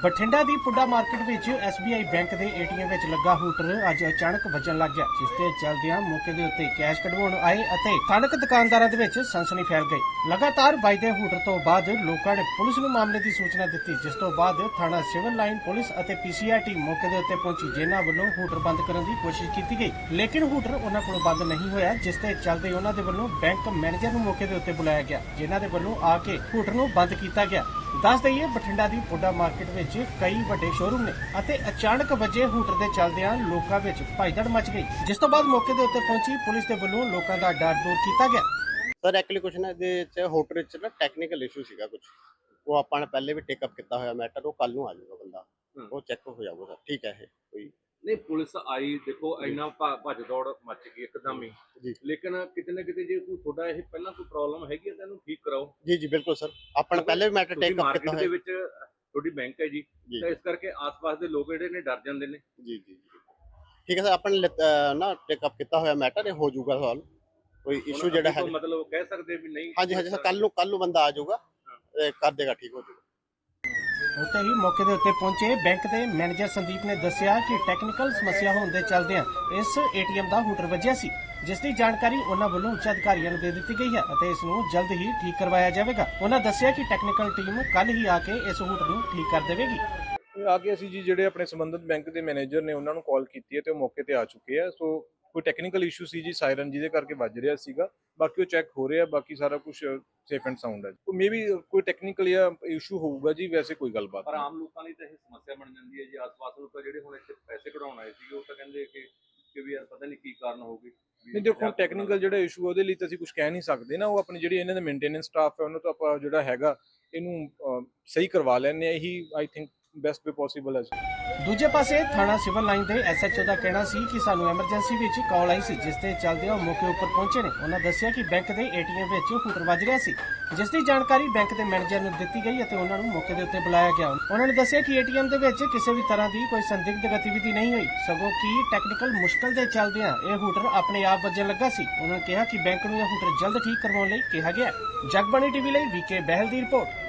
ਬਠਿੰਡਾ ਦੀ ਪੁੱਡਾ ਮਾਰਕੀਟ ਵਿੱਚ SBI bank ਦੇ ATM ਵਿੱਚ ਲੱਗਾ ਹੂਟਰ ਅੱਜ ਅਚਾਨਕ ਵੱਜਣ ਲੱਗ ਗਿਆ, ਜਿਸ ਤੇ ਚੱਲਦਿਆਂ ਮੌਕੇ ਦੇ ਉੱਤੇ ਕੈਸ਼ ਕਢਵਾਉਣ ਆਏ ਅਤੇ ਸਥਾਨਕ ਦੁਕਾਨਦਾਰਾਂ ਦੇ ਵਿੱਚ ਸਨਸਨੀ ਫੈਲ ਗਈ। ਲਗਾਤਾਰ ਵੱਜਦੇ ਹੂਟਰ ਤੋਂ ਬਾਅਦ ਲੋਕਾਂ ਨੇ ਪੁਲਿਸ ਨੂੰ ਮਾਮਲੇ ਦੀ ਸੂਚਨਾ ਦਿੱਤੀ, ਜਿਸ ਤੋਂ ਬਾਅਦ ਥਾਣਾ ਸਿਵਲ ਲਾਈਨ ਪੁਲਿਸ ਅਤੇ PCI ਟੀਮ ਮੌਕੇ ਦੇ ਉੱਤੇ ਪਹੁੰਚੀ, ਜਿਨ੍ਹਾਂ ਵੱਲੋਂ ਹੂਟਰ ਬੰਦ ਕਰਨ ਦੀ ਕੋਸ਼ਿਸ਼ ਕੀਤੀ ਗਈ। ਲੇਕਿਨ ਹੂਟਰ ਉਹਨਾਂ ਕੋਲੋਂ ਬੰਦ ਨਹੀਂ ਹੋਇਆ, ਜਿਸ ਤੇ ਚੱਲਦੇ ਉਹਨਾਂ ਦੇ ਵੱਲੋਂ ਬੈਂਕ ਮੈਨੇਜਰ ਨੂੰ ਮੌਕੇ ਦੇ ਉੱਤੇ ਬੁਲਾਇਆ ਗਿਆ, ਜਿਨ੍ਹਾਂ ਦੇ ਵੱਲੋਂ ਆ ਕੇ ਹੂਟਰ ਨੂੰ ਬੰਦ ਕੀਤਾ ਗਿਆ। ਦੱਸ ਦਈਏ ਬਠਿੰਡਾ ਦੀ ਪੁੱਡਾ ਮਾਰਕੀਟ ਵਿੱਚ ਕਈ ਵੱਡੇ ਸ਼ੋਰੂਮ ਨੇ ਅਤੇ ਅਚਾਨਕ ਵੱਜੇ ਹੂਟਰ ਦੇ ਚੱਲਦਿਆਂ ਲੋਕਾਂ ਵਿੱਚ ਭਜਦੜ ਮਚ ਗਈ। ਜਿਸ ਤੋਂ ਬਾਅਦ ਮੌਕੇ ਦੇ ਉੱਤੇ ਪਹੁੰਚੀ ਪੁਲਿਸ ਦੇ ਵੱਲੋਂ ਲੋਕਾਂ ਦਾ ਡਰ ਦੂਰ ਕੀਤਾ ਗਿਆ। ਸਰ ਐਕਚੁਅਲੀ ਕੁਛ ਨਾ ਇਹਦੇ ਚ ਹੋਟਲ ਵਿੱਚ ਨਾ ਟੈਕਨੀਕਲ ਇਸ਼ੂ ਸੀਗਾ ਕੁਝ ਉਹ ਆਪਾਂ ਨੇ ਪਹਿਲੇ ਵੀ ਟੇਕ ਅਪ ਕੀਤਾ ਹੋਇਆ ਮੈਟਰ ਉਹ ਕੱਲ ਨੂੰ ਆ ਜਾਊਗਾ ਬੰਦਾ। ਉਹ ਚੈੱਕ ਹੋ ਜਾਊਗਾ ਸਰ। ਠੀਕ ਹੈ ਇਹ। ਨਹੀਂ ਪੁਲਿਸ ਆਈ ਦੇਖੋ ਇੰਨਾ ਭਾ- ਭੱਜ ਦੌੜ ਮੱਚ ਗਈ ਇੱਕਦਮ ਹੀ। ਜੀ। ਲੇਕਿਨ ਕਿਤੇ ਨਾ ਕਿਤੇ ਜੇ ਕੋਈ ਤੁਹਾਡਾ ਇਹ ਪਹਿਲਾਂ ਕੋਈ ਪ੍ਰੋਬਲਮ ਹੈਗੀ ਹੈ ਤਾਂ ਇਹਨੂੰ ਠੀਕ ਕਰਾਓ। ਜੀ ਜੀ ਬਿਲਕੁਲ ਸਰ। ਆਪਾਂ ਨੇ ਪਹਿਲੇ ਵੀ ਮੈਟਰ ਟੇਕ ਅਪ ਮਾਰਕੀਟ ਕੀਤਾ ਦੇ ਹੋਇਆ। ਵਿੱਚ ਤੁਹਾਡੀ ਬੈਂਕ ਹੈ ਜੀ। ਜੀ। ਤਾਂ ਇਸ ਕਰਕੇ ਆਸ-ਪਾਸ ਦੇ ਲੋਕ ਜਿਹੜੇ ਨੇ ਡਰ ਜਾਂਦੇ ਨੇ। ਜੀ ਜੀ ਜੀ। ਠੀਕ ਹੈ ਸਰ ਆਪਾਂ ਨੇ ਲਿਤ- ਅਹ ਨਾ ਟੇਕ ਅਪ ਕੀਤਾ ਹੋਇਆ ਮੈਟਰ ਇਹ ਹੋ ਜਾਊਗਾ ਸਵਾਲ। ਕੋਈ ਇਸ਼ੂ ਜਿਹੜਾ ਅੱਗੇ ਹੈ ਤੋਂ ਮਤਲਬ ਕਹਿ ਸਕਦੇ ਵੀ ਨਹੀਂ। ਹਾਂਜੀ ਹਾਂਜੀ ਸਰ ਕੱਲ ਨੂੰ ਕੱਲ ਨੂੰ ਬੰਦਾ ਆ ਜਾਊਗਾ ਇਹ ਕਰ ਦੇਗਾ ਠੀਕ ਹੋ ਜਾਊਗਾ। ਉੱਥੇ ਹੀ ਮੌਕੇ ਦੇ ਉੱਤੇ ਪਹੁੰਚੇ ਬੈਂਕ ਦੇ ਮੈਨੇਜਰ ਸੰਦੀਪ ਨੇ ਦੱਸਿਆ ਕਿ ਟੈਕਨੀਕਲ ਸਮੱਸਿਆ ਹੋਣ ਦੇ ਚੱਲਦਿਆਂ ਇਸ ਏਟੀਐਮ ਦਾ ਹੂਟਰ ਵੱਜਿਆ ਸੀ, ਜਿਸ ਦੀ ਜਾਣਕਾਰੀ ਉਹਨਾਂ ਵੱਲੋਂ ਉੱਚ ਅਧਿਕਾਰੀਆਂ ਨੂੰ ਦੇ ਦਿੱਤੀ ਗਈ ਹੈ ਅਤੇ ਇਸ ਨੂੰ ਜਲਦ ਹੀ ਠੀਕ ਕਰਵਾਇਆ ਜਾਵੇਗਾ। ਉਹਨਾਂ ਦੱਸਿਆ ਕਿ ਟੈਕਨੀਕਲ ਟੀਮ ਕੱਲ ਹੀ ਆ ਕੇ ਇਸ ਹੂਟਰ ਨੂੰ ਠੀਕ ਕਰ ਦੇਵੇਗੀ। ਆ ਕੇ ਅਸੀਂ ਜੀ ਜਿਹੜੇ ਆਪਣੇ ਸੰਬੰਧਿਤ ਬੈਂਕ ਦੇ ਮੈਨੇਜਰ ਨੇ ਉਹਨਾਂ ਨੂੰ ਕਾਲ ਕੀਤੀ ਹੈ ਤੇ ਉਹ ਮੌਕੇ ਤੇ ਆ ਚੁੱਕੇ ਆ। ਸੋ ਕੋਈ ਟੈਕਨੀਕਲ ਇਸ਼ੂ ਸੀ ਜੀ ਸਾਇਰਨ ਜਿਹਦੇ ਕਰਕੇ ਵੱਜ ਰਿਹਾ ਸੀਗਾ ਬਾਕੀ ਉਹ ਚੈੱਕ ਹੋ ਰਿਹਾ ਬਾਕੀ ਸਾਰਾ ਕੁਝ ਸੇਫ ਐਂਡ ਸਾਊਂਡ ਹੈ। ਮੇਬੀ ਕੋਈ ਟੈਕਨੀਕਲ ਜਾਂ ਇਸ਼ੂ ਹੋਊਗਾ ਜੀ ਵੈਸੇ ਕੋਈ ਗੱਲਬਾਤ ਪਰ ਆਮ ਲੋਕਾਂ ਲਈ ਤਾਂ ਇਹ ਸਮੱਸਿਆ ਬਣ ਜਾਂਦੀ ਹੈ ਜੀ ਆਸ-ਪਾਸ ਲੋਕ ਜਿਹੜੇ ਹੁਣ ਇੱਥੇ ਪੈਸੇ ਕਢਾਉਣ ਆਏ ਸੀਗੇ ਉਹ ਤਾਂ ਕਹਿੰਦੇ ਕਿ ਕਿ ਵੀ ਯਾਰ ਪਤਾ ਨਹੀਂ ਕੀ ਕਾਰਨ ਹੋਊਗੀ। ਨਹੀਂ ਦੇਖੋ ਟੈਕਨੀਕਲ ਜਿਹੜਾ ਇਸ਼ੂ ਉਹਦੇ ਲਈ ਤਾਂ ਅਸੀਂ ਕੁਝ ਕਹਿ ਨਹੀਂ ਸਕਦੇ ਨਾ ਉਹ ਆਪਣੀ ਜਿਹੜੀ ਇਹਨਾਂ ਦਾ ਮੇਨਟੇਨੈਂਸ ਸਟਾਫ ਹੈ ਉਹਨੂੰ ਤਾਂ ਆਪਾਂ ਜਿਹੜਾ ਹੈਗਾ ਇਹਨੂੰ ਸਹੀ ਕਰਵਾ ਲੈਣੇ ਆ ਇਹੀ I think best way possible ਹੈ ਜੀ। ਦੂਜੇ ਪਾਸੇ ਥਾਣਾ ਸਿਵਲ ਲਾਈਨ ਦੇ ਐਸਐਚਓ ਦਾ ਕਹਿਣਾ ਸੀ ਕਿ ਸਾਨੂੰ ਐਮਰਜੈਂਸੀ ਵਿੱਚ ਕਾਲ ਆਈ ਸੀ, ਜਿਸ ਤੇ ਚੱਲਦੇ ਉਹ ਮੌਕੇ ਉੱਪਰ ਪਹੁੰਚੇ ਨੇ। ਉਹਨਾਂ ਦੱਸਿਆ ਕਿ ਬੈਂਕ ਦੇ ਏਟੀਐਮ ਵਿੱਚ ਹੂਟਰ ਵੱਜ ਰਿਹਾ ਸੀ, ਜਿਸ ਦੀ ਜਾਣਕਾਰੀ ਬੈਂਕ ਦੇ ਮੈਨੇਜਰ ਨੂੰ ਦਿੱਤੀ ਗਈ ਅਤੇ ਉਹਨਾਂ ਨੂੰ ਮੌਕੇ ਦੇ ਉੱਤੇ ਬੁਲਾਇਆ ਗਿਆ। ਉਹਨਾਂ ਨੇ ਦੱਸਿਆ ਕਿ ਏਟੀਐਮ ਦੇ ਵਿੱਚ ਕਿਸੇ ਵੀ ਤਰ੍ਹਾਂ ਦੀ ਕੋਈ ਸੰਦਿਗਧ ਗਤੀਵਿਧੀ ਨਹੀਂ ਹੋਈ। ਸਗੋਂ ਕਿ ਟੈਕਨੀਕਲ ਮੁਸ਼ਕਲ ਦੇ ਚੱਲਦਿਆਂ ਇਹ ਹੂਟਰ ਆਪਣੇ ਆਪ ਵੱਜਣ ਲੱਗਾ ਸੀ। ਉਹਨਾਂ ਨੇ ਕਿਹਾ ਕਿ ਬੈਂਕ ਨੂੰ ਇਹ ਹੂਟਰ ਜਲਦ ਠੀਕ ਕਰਵਾਉਣ ਲਈ ਕਿਹਾ ਗਿਆ। ਜਗਬਾਣੀ ਟੀਵੀ ਲਈ ਵੀਕੇ ਬਹਿਲ ਦੀ ਰਿਪੋਰਟ।